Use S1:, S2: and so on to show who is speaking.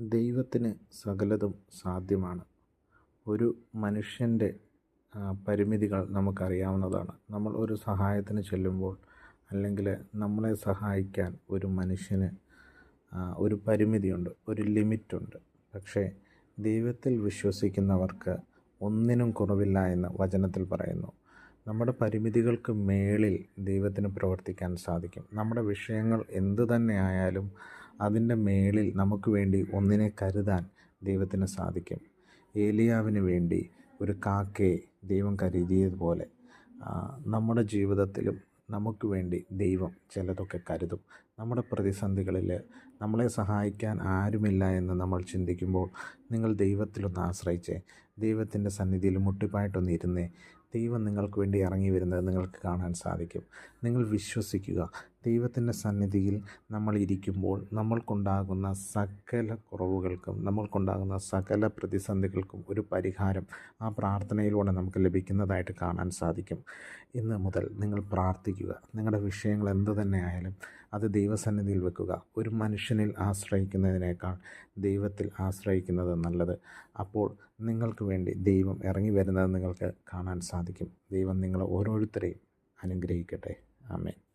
S1: ദൈവത്തിന് സകലതും സാധ്യമാണ്. ഒരു മനുഷ്യന്റെ പരിമിതികൾ നമുക്കറിയാവുന്നതാണ്. നമ്മൾ ഒരു സഹായത്തിന് ചെല്ലുമ്പോൾ അല്ലെങ്കിൽ നമ്മളെ സഹായിക്കാൻ ഒരു മനുഷ്യന് ഒരു പരിമിതിയുണ്ട് ഒരു ലിമിറ്റുണ്ട്. പക്ഷേ ദൈവത്തിൽ വിശ്വസിക്കുന്നവർക്ക് ഒന്നിനും കുറവില്ല എന്ന് വചനത്തിൽ പറയുന്നു. നമ്മുടെ പരിമിതികൾക്ക് മേളിൽ ദൈവത്തിന് പ്രവർത്തിക്കാൻ സാധിക്കും. നമ്മുടെ വിഷയങ്ങൾ എന്തു തന്നെ ആയാലും അതിന്റെ മേളിൽ നമുക്ക് വേണ്ടി ഒന്നിനെ കരുതാൻ ദൈവത്തിന് സാധിക്കും. ഏലിയാവിന് വേണ്ടി ഒരു കാക്കയെ ദൈവം കരുതിയതുപോലെ നമ്മുടെ ജീവിതത്തിലും നമുക്ക് വേണ്ടി ദൈവം ചിലതൊക്കെ കരുതും. നമ്മുടെ പ്രതിസന്ധികളിൽ നമ്മളെ സഹായിക്കാൻ ആരുമില്ല എന്ന് നമ്മൾ ചിന്തിക്കുമ്പോൾ നിങ്ങൾ ദൈവത്തിലൊന്ന് ആശ്രയിച്ച് ദൈവത്തിന്റെ സന്നിധിയിൽ മുട്ടിപ്പായിട്ടൊന്ന് ഇരുന്നേ ദൈവം നിങ്ങൾക്ക് വേണ്ടി ഇറങ്ങി വരുന്നത് നിങ്ങൾക്ക് കാണാൻ സാധിക്കും. നിങ്ങൾ വിശ്വസിക്കുക ദൈവത്തിന്റെ സന്നിധിയിൽ നമ്മൾ ഇരിക്കുമ്പോൾ നമ്മൾക്കുണ്ടാകുന്ന സകല കുറവുകൾക്കും നമ്മൾക്കുണ്ടാകുന്ന സകല പ്രതിസന്ധികൾക്കും ഒരു പരിഹാരം ആ പ്രാർത്ഥനയിലൂടെ നമുക്ക് ലഭിക്കുന്നതായിട്ട് കാണാൻ സാധിക്കും. ഇന്ന് മുതൽ നിങ്ങൾ പ്രാർത്ഥിക്കുക. നിങ്ങളുടെ വിഷയങ്ങൾ എന്തു തന്നെ ആയാലും അത് ദൈവസന്നിധിയിൽ വെക്കുക. ഒരു മനുഷ്യനിൽ ആശ്രയിക്കുന്നതിനേക്കാൾ ദൈവത്തിൽ ആശ്രയിക്കുന്നത് നല്ലത്. അപ്പോൾ നിങ്ങൾക്ക് വേണ്ടി ദൈവം ഇറങ്ങി വരുന്നത് നിങ്ങൾക്ക് കാണാൻ സാധിക്കും. ദൈവം നിങ്ങളെ ഓരോരുത്തരെയും അനുഗ്രഹിക്കട്ടെ. ആമേൻ.